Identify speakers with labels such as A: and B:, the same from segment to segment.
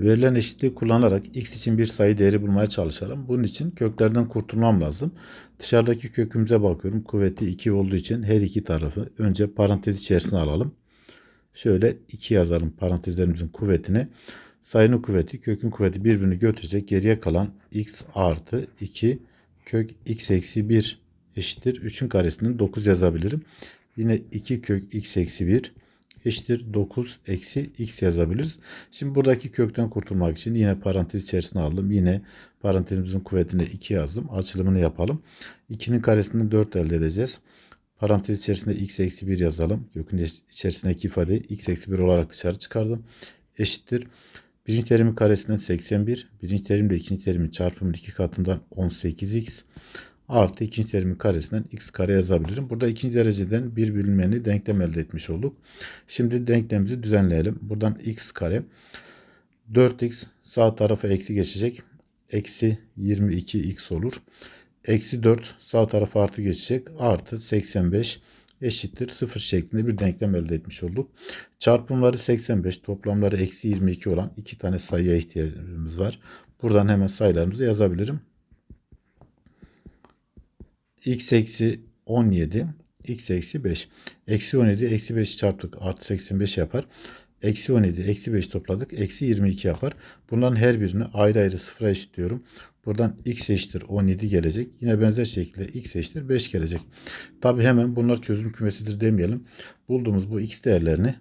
A: Verilen eşitliği kullanarak x için bir sayı değeri bulmaya çalışalım. Bunun için köklerden kurtulmam lazım. Dışarıdaki kökümüze bakıyorum. Kuvveti 2 olduğu için her iki tarafı önce parantez içerisine alalım. Şöyle 2 yazalım parantezlerimizin kuvvetini. Sayının kuvveti, kökün kuvveti birbirini götürecek. Geriye kalan x artı 2 kök x eksi 1 eşittir. 3'ün karesinden 9 yazabilirim. Yine 2 kök x eksi 1 eşittir 9 eksi x yazabiliriz. Şimdi buradaki kökten kurtulmak için yine parantez içerisine aldım. Yine parantezimizin kuvvetine 2 yazdım. Açılımını yapalım. 2'nin karesinden 4 elde edeceğiz. Parantez içerisinde x eksi 1 yazalım. Kökün içerisindeki ifadeyi x eksi 1 olarak dışarı çıkardım. Eşittir. Birinci terimin karesinden 81. Birinci terimle ikinci terimin çarpımının iki katından 18x artı ikinci terimin karesinden x kare yazabilirim. Burada ikinci dereceden bir bölünmeni denklem elde etmiş olduk. Şimdi denklemimizi düzenleyelim. Buradan x kare 4x sağ tarafa eksi geçecek. Eksi 22x olur. Eksi 4 sağ tarafa artı geçecek. Artı 85 eşittir 0 şeklinde bir denklem elde etmiş olduk. Çarpımları 85 toplamları eksi 22 olan iki tane sayıya ihtiyacımız var. Buradan hemen sayılarımızı yazabilirim x eksi 17 x eksi 5. Eksi 17 eksi 5 çarptık artı 85 yapar. Eksi 17 eksi 5 topladık. Eksi 22 yapar. Bunların her birini ayrı ayrı sıfıra eşitliyorum. Buradan x eşittir 17 gelecek. Yine benzer şekilde x eşittir 5 gelecek. Tabi hemen bunlar çözüm kümesidir demeyelim. Bulduğumuz bu x değerlerini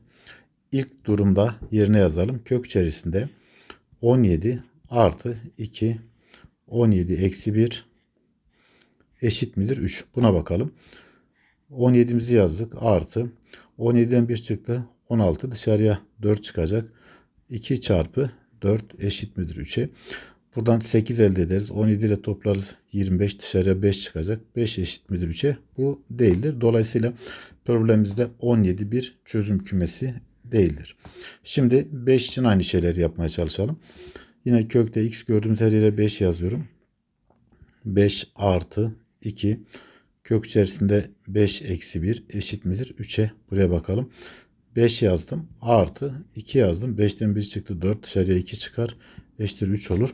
A: ilk durumda yerine yazalım. Kök içerisinde 17 artı 2 17 eksi 1 eşit midir? 3. Buna bakalım. 17'mizi yazdık. Artı 17'den 1 çıktı. 16 dışarıya 4 çıkacak. 2 çarpı 4 eşit midir 3'e? Buradan 8 elde ederiz. 17 ile toplarız. 25 dışarıya 5 çıkacak. 5 eşit midir 3'e? Bu değildir. Dolayısıyla problemimizde 17 bir çözüm kümesi değildir. Şimdi 5 için aynı şeyleri yapmaya çalışalım. Yine kökte x gördüğümüz her yere 5 yazıyorum. 5 artı 2 kök içerisinde 5 eksi 1 eşit midir? 3'e buraya bakalım. 5 yazdım. Artı 2 yazdım. 5'ten 1 çıktı. 4 dışarıya 2 çıkar. Eşittir 3 olur.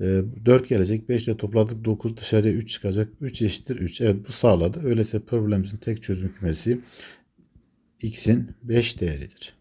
A: 4 gelecek. 5 ile topladık. 9 dışarıya 3 çıkacak. 3 eşittir 3. Evet bu sağladı. Öyleyse problemimizin tek çözüm kümesi x'in 5 değeridir.